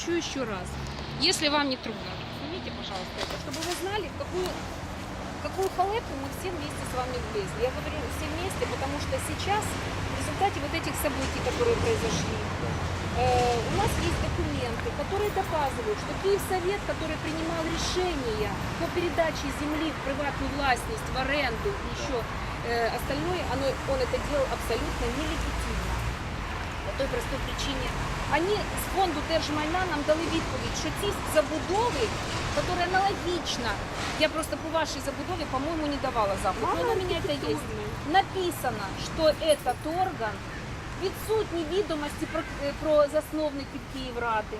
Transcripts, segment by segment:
хочу еще раз. Если вам не трудно, снимите, пожалуйста, это, чтобы вы знали, в какую, какую халепу мы все вместе с вами влезли. Я говорю все вместе, потому что сейчас, в результате вот этих событий, которые произошли, э, у нас есть документы, которые доказывают, что Киевсовет, который принимал решения по передаче земли в приватную властность, в аренду и еще э, остальное, оно, он это делал абсолютно нелегитимно. По той простой причине. Они з фонду Держмайна нам дали відповідь, що ці забудови, которые аналогічно, я просто по вашій забудові, по-моєму, не давала запад, но у меня это есть. Написано, що этот орган відсутні відомості про, про засновників Київради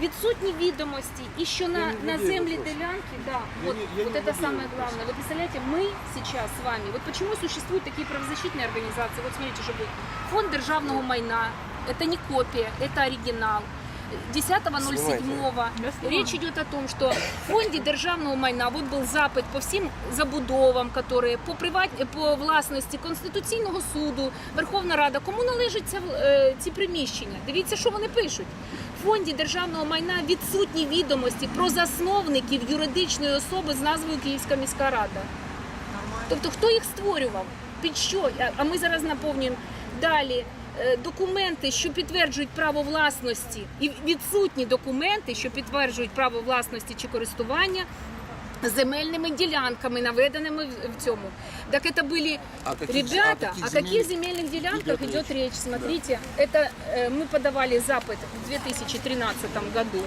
Відсутні відомості і що на, не на людей землі вопрос. делянки, да, Я вот, не- я вот не это людей самое вопрос. главное. Вы представляете, мы сейчас с вами, вот почему существуют такие правозащитные организации, вот смотрите, же будет фонд державного майна, это не копия, это оригинал. 10.07 речь идет о том, что в фонде державного майна вот был запит по всім забудовам, которые по приват... по власності Конституційного суду, Верховна Рада, кому належать ця, е, ці приміщення. Дивіться, що вони пишуть. Фонді державного майна відсутні відомості про засновників юридичної особи з назвою Київська міська рада. Тобто хто їх створював? Під що? А- А ми зараз наповнюємо далі. е, Документи, що підтверджують право власності, і відсутні документи, що підтверджують право власності чи користування земельними ділянками, наведеними в- цьому. Так это были А ребята, а каких о каких земельных земельных делянках идет речь? речь? Смотрите, это э, мы подавали запад в 2013 году.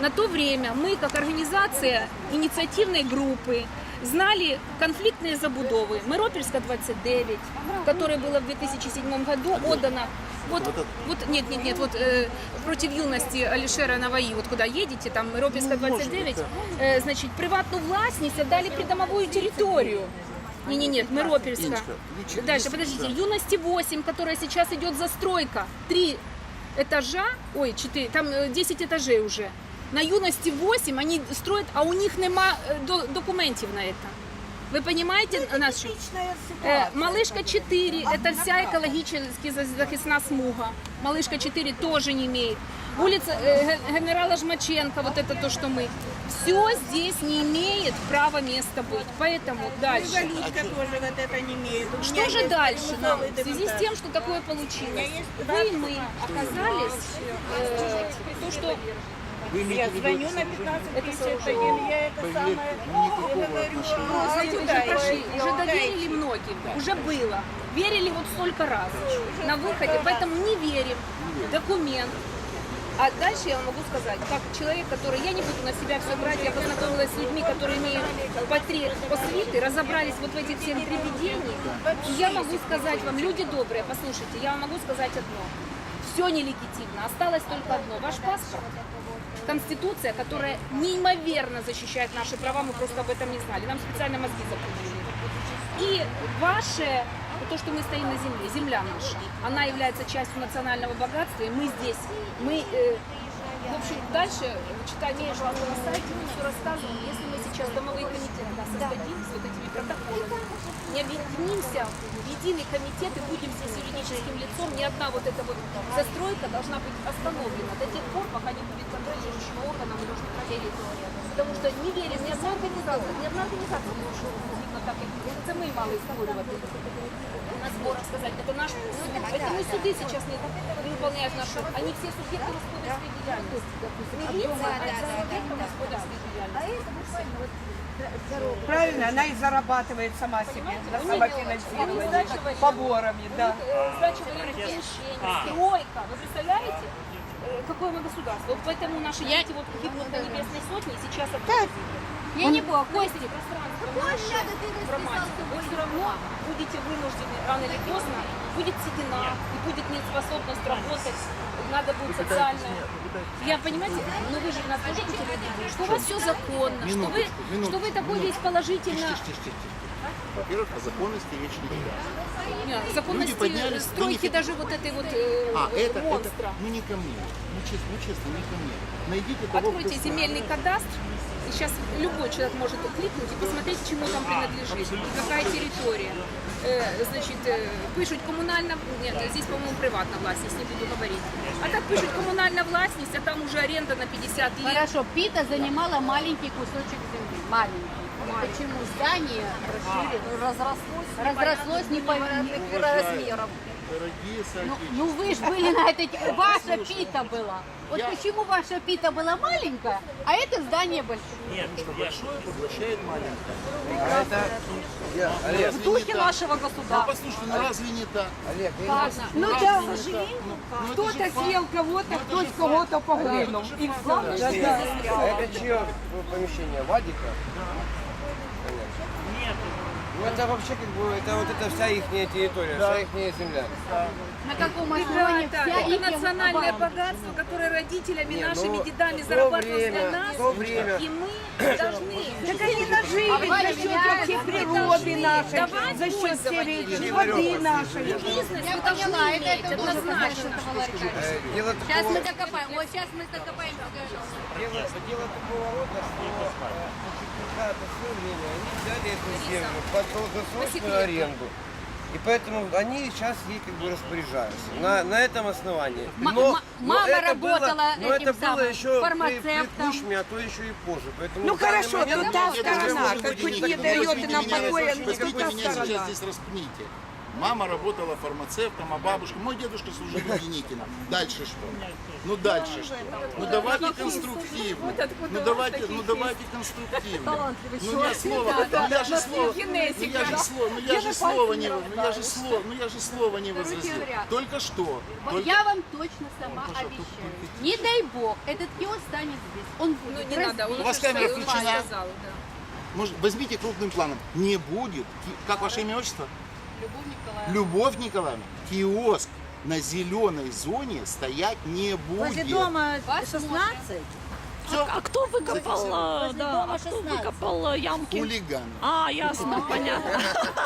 На то время мы, как организация инициативной группы, знали конфликтные забудовы. Миропольска 29, которое было в 2007 году отдано. Вот, вот, нет, нет, нет, вот э, против юности Алишера Наваи, вот куда едете, там Миропольска 29, э, значит, приватную властность отдали придомовую территорию. Не, не, нет, вы че- Дальше, подождите, юности 8, которая сейчас идет застройка. Три этажа, ой, 4, там э, 10 этажей уже. На юности 8 они строят, а у них нема э, до- документів на это. Вы понимаете, нашу? Э, Малышка 4, это вся экологически за- захисна смуга. Малышка 4 тоже не имеет. Улица э, ге- генерала Жмаченко, вот это то, что мы. Все здесь не имеет права места быть. Поэтому дальше. Галичка тоже вот это не имеет. У меня Что же есть дальше нам? В связи с тем, что такое получилось, вы и мы оказались э, то, что Вы Я звоню на сооружение? 1551, я это самое... Я говорю, ну, Знаете, уже прошли, уже доверили многим, уже было. Верили вот столько раз на выходе, поэтому не верим. Документ. А дальше я вам могу сказать, как человек, который, я не буду на себя все брать, я познакомилась с людьми, которые имеют портрет посвиты, разобрались вот в этих всех привидениях. И я могу сказать вам, люди добрые, послушайте, я вам могу сказать одно. Все нелегитимно, осталось только одно, ваш паспорт. Конституция, которая неимоверно защищает наши права, мы просто об этом не знали. Нам специально мозги запудрили. И ваше, то, что мы стоим на земле, земля наша, она является частью национального богатства, и мы здесь, мы, э, дальше, читайте, пожалуйста, на сайте, мы все рассказываем. Если мы сейчас домовые комитеты да, создадим с вот этими протоколами, не объединимся в единый комитет и будем здесь юридическим лицом, ни одна вот эта вот застройка должна быть остановлена до тех пор, пока не будет контролирующего органа, мы должны проверить. Потому что не верим ни одна организация, ни одна организация не згідно так, як це ми мали створювати. Сказать, это наш суд. Это не суды сейчас не, не выполняют нашу, они все субъекты господарской деятельности. Милиция, это субъекты господарской деятельности. Правильно, она и зарабатывает сама себе на самофинансирование поборами, да. Э, Сдача военных помещений, стройка. Вы представляете, какое мы государство? Вот поэтому наши дети вот гибнут на небесной сотне и сейчас от Я не буду, Кости, пространство наше, информатика. Вы все равно будете вынуждены рано или поздно, будет седина, и будет неспособность работать, надо будет социально. Я, понимаете, но вы же нас тоже хотите, что у вас все законно, что вы, Минуточку, что вы такой весь положительно. Во-первых, о законности речь не идет. Нет, законности подняли, стройки вы не- даже вот этой вот э, А, это, это, монстра. ну не ко мне. Ну честно, ну честно, не ко мне. Найдите того, Откройте кто земельный кадастр, и сейчас любой человек может кликнуть и посмотреть, чему там принадлежит, какая территория. Значит, э, пишут коммунальная, нет, здесь, по-моему, приватная властность, не буду говорить. А так пишут коммунальная властность, а там уже аренда на 50 лет. Хорошо, Пита занимала маленький кусочек земли. Маленький. Почему здание расширилось, разрослось, разрослось не по размерам? Дорогие Ну, ну вы же были на этой... Ваша Пита была. Вот Я- почему ваша Пита была маленькая, а это здание большое? что большое поглощает маленькое. А это... Я, Олег, В духе нашего Ну государства. послушайте, ну разве не так? Олег, я Ладно. Ну Разве да, не так? Ну, ну, кто-то съел кого-то, Ну, это кто же с кого-то поглинул. И все. А это чье помещение? Вадика? Нет. Ну это вообще как бы, это вот это вся их территория, вся их земля. На каком основании Ребята, вся это их национальное оборона? богатство, которое родителями, Не, нашими ну, дедами то зарабатывалось время, для нас, то время. и мы должны... Так они нажили за счет вообще природы нашей, Давать за счет речи, воды нашей. Бизнес Я должны поняла, это, иметь, это однозначно. Э, Дело Сейчас такого, мы докопаем. Вот сейчас мы докопаемся. дело, дело такого рода, что свое время они взяли эту землю под долгосрочную аренду. И поэтому они сейчас ей как бы распоряжаются. На, на этом основании. Но, но мама это было, работала но этим это было самым еще при, при фармацевтом. Кучме, а то еще и позже. Поэтому Ну в данный хорошо, момент то та сторона, может как быть хоть и не дает нам покоя, меня та сторона. здесь распните. Мама работала фармацевтом, а бабушка, мой дедушка служил в Деникино. Дальше что? Ну дальше что? Ну давайте конструктивно. Ну давайте, ну давайте конструктивно. Ну я слово, ну я же слово, ну я же слово, ну я же слово не, ну я же слово, ну я же слово не возразил. Только что. Только- Я вам точно сама обещаю. Не дай бог, этот киоск станет здесь. Он Ну будет не надо, он У вас камера включена? сказал, да. Может, возьмите крупным планом. Не будет. Как ваше имя и отчество? Любовь Николаевна. Любовь Николаевна, киоск на зеленой зоне стоять не будет. дома Посмотрим. 16? Всё. А кто выкопал, э, Возле да, дома а кто 16. выкопал э, ямки? Хулиган. А, ясно, понятно.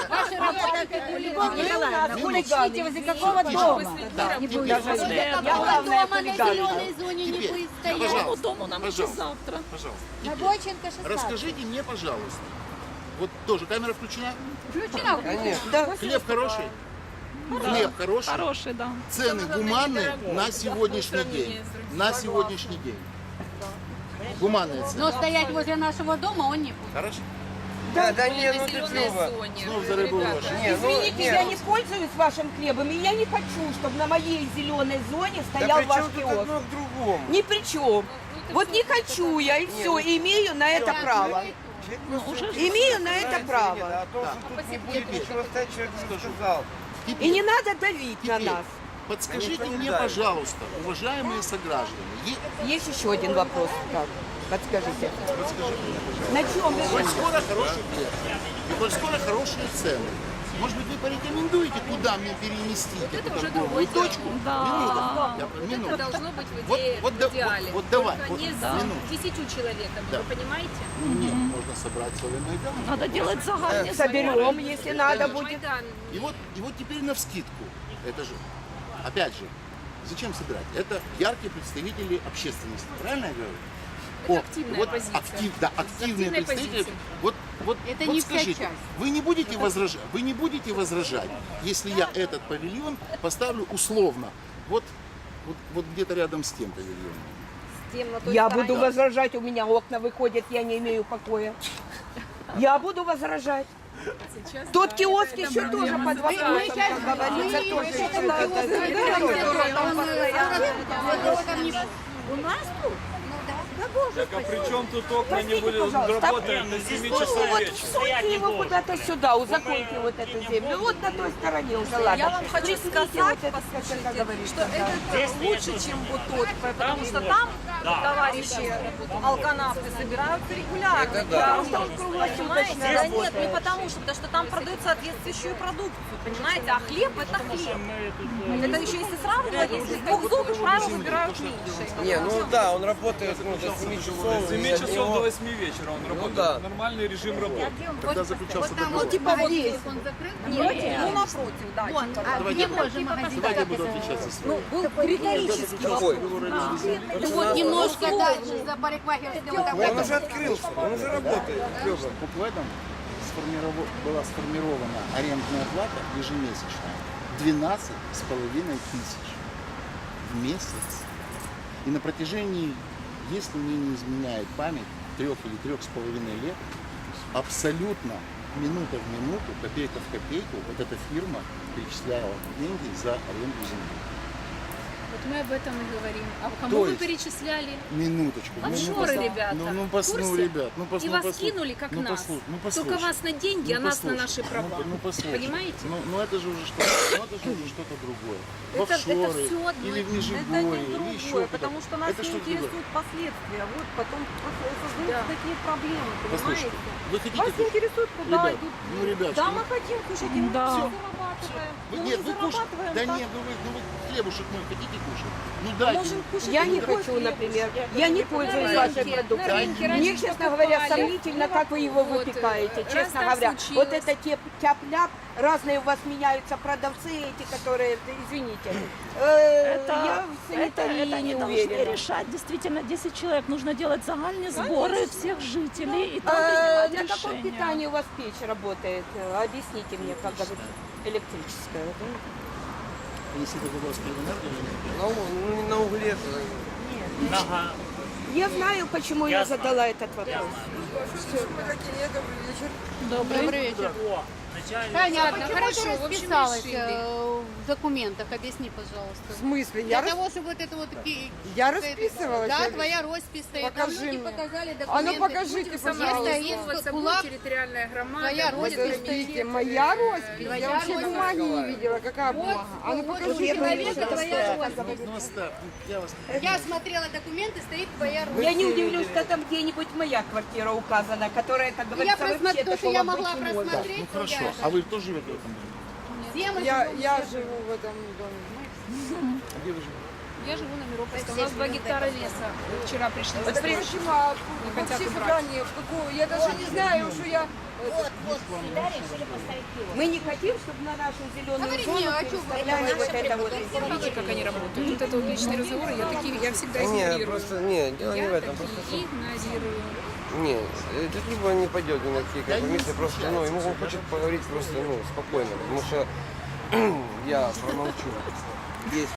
Ваши работники хулиганы. Хулиганы, возле какого дома? Да. работать. Возле Какого главное, дома на хулиганы. зеленой зоне не будет да, стоять? дому нам завтра. Пожалуйста. Бойченко 16. расскажите мне, пожалуйста. Вот тоже камера включена. Включена. Конечно. Хлеб хороший. Хлеб хороший. Хороший, да. Цены гуманные на сегодняшний день. На сегодняшний день. Гуманные цены. Но стоять возле нашего дома он не будет. Хорошо? Да, да не, на ну ты зоне. Снова за рыбу. Не, ну, Извините, нет. я не пользуюсь вашим хлебом, и я не хочу, чтобы на моей зеленой зоне Да стоял при ваш киоск. одно к другому? Ни при чем. Вот не хочу я, и все, имею на это право. Имею на это право. То, что тут не будет ничего стоять, человек не сказал. И не надо давить на Теперь, нас. подскажите мне, пожалуйста, уважаемые сограждане, е- Есть еще один вопрос. Так, подскажите. подскажите мне, пожалуйста. На чем вы Коль скоро хороший хлеб, и коль скоро хорошие цены, может быть, вы порекомендуете, куда мне переместить это эту уже торговую другое дело. точку? Да. Минуту. Я- Это должно быть в, Вот- идее, вот да- в идеале. вот- вот давай, Только вот не с да. минуту. десятью человеками, Да. вы понимаете? Нет, можно собрать целый Майдан. Надо делать загальный соберем, если надо будет? Майдан. И вот, и вот теперь на вскидку. Это же, опять же, зачем собирать? Это яркие представители общественности. Правильно я говорю? Это активная вот позиция. актив- да, активные Активная представители. позиция. Вот, вот, Это вот не вся скажите, часть. вы не будете возражать, вы не будете возражать, если я этот павильон поставлю условно, вот, вот, вот где-то рядом с тем павильоном. Я буду возражать, у меня окна выходят, я не имею покоя. Я буду возражать. Сейчас, Тот да, киоск это еще тоже проблема под с вопросом, Мы сейчас как говорится, мы тоже. сейчас Это- э, нас тут? Так а при чем тут окна не Простите, были пожалуйста, работают до 7 часов вот вечера? всуньте его куда-то сюда, узаконьте вот эту землю. Вот на той стороне уже, ладно. Я вам хочу сказать, вот это, как говорится. что это лучше, чем вот тот, потому что там товарищи алканавты собираются регулярно. да. Потому что он круглосуточно Да нет, не потому что, потому что там продают соответствующую продукцию, понимаете? А хлеб это хлеб. Это еще если сравнивать, если с двух зуб, правило, выбирают меньше. Не, ну да, он работает ну, 7 часов. С 7 и от часов него- до 8 вечера он работает. да. Нормальный режим работы. Когда заключался Вот там договор. вот типа вот телефон закрыт? Нет. Ну, напротив, да. Вон, типа, а где тоже магазин? Давайте я буду отвечать за свой. Ну, был риторический Какой? Ну вот немножко дальше, за вот там Он уже открылся, он уже работает. Лёва. В этом сформиров- была сформирована арендная плата ежемесячная 12 с половиной тысяч в месяц. И на протяжении, если мне не изменяет память, трех или трех с половиной лет, абсолютно минута в минуту, копейка в копейку, вот эта фирма перечисляла деньги за аренду земли. Вот мы об этом и говорим. А кому То вы есть- перечисляли? Минуточку. Ну, ну, Офшоры, послу- ребята. Ну, ну, пос- ну, ребят, ну, пос- И ну, вас послушай. кинули, как ну, нас. послушай, ну, Только послушай. вас на деньги, а Ну, нас на послушай. наши права. Ну, ну, послушай. Понимаете? Ну, ну это же уже что-то, ну, это же уже что-то другое. В Это- это офшоры, всё одно. или в Это не или еще другое, куда-то. потому что нас это не что-то другое. интересуют последствия. Вот потом создаются такие проблемы, Послушайте, понимаете? вы хотите... Вас интересует, куда Ребят, идут. ну, ребят, Да, что мы хотим кушать, Да. все зарабатываем. Вы, Ну, нет, вы кушаете. Да так. нет, ну вы, ну вы хлебушек мой хотите кушать? Ну дайте. Можем кушать Я не хочу, например, я не пользуюсь вашей продукцией. Мне, честно говоря, сомнительно, как вы его Вот, выпекаете, честно говоря. случилось. Вот это те тяп-ляп, разные у вас меняются продавцы эти, которые, извините. Э, Это, я в это, санитарии это не не должны уверена. решать. Действительно, 10 человек нужно делать загальные сборы всех жителей и там Э, принимать На каком решения. питании у вас печь работает? Э, Объясните мне, как говорится. Электрическая. да? Если нет? На, у- ну, не на угле. Я знаю, почему я задала этот вопрос. Добрый вечер. Таня, а почему хорошо, ты в общем, расписалась э, в документах? Объясни, пожалуйста. В смысле? Для Я, рас- того, чтобы вот это вот... я это- расписывалась? Да, Я- твоя роспись стоит. Покажи люди мне. показали А документы. ну покажите, Будем пожалуйста. самоорганизовываться, Кулак. территориальная громада. Твоя роспись Подождите, моя роспись? Твоя Я вообще роспись. бумаги не видела. Какая Вот, бумага? А ну вот покажи. человека твоя роспись. Я смотрела документы, стоит твоя роспись. Я не удивлюсь, что там где-нибудь моя квартира указана, которая, как говорится, вообще такого быть не может. просмотреть. Ну хорошо, я- а вы тоже живете в этом доме? Мы Я, я живу в этом доме. А где вы живете? Я живу на Мироповском. У нас 2 гектара леса. Вчера пришли. Это застрелить. почему? А Не хотят всей убрать. стране, в какую? Я даже не знаю, что я... Мы не хотим, чтобы на нашу зеленую Говори зону мне, а переставляли вот это вот. Видите, как они работают. Вот это вот личные разговоры, я такие, я всегда Не, игнорирую. просто, не, дело не в Я этом. Просто, такие игнорирую. не, э, тут либо не пойдет ни на какие компромиссы, просто, ну, ему он хочет поговорить просто, ну, спокойно, потому что я промолчу. Есть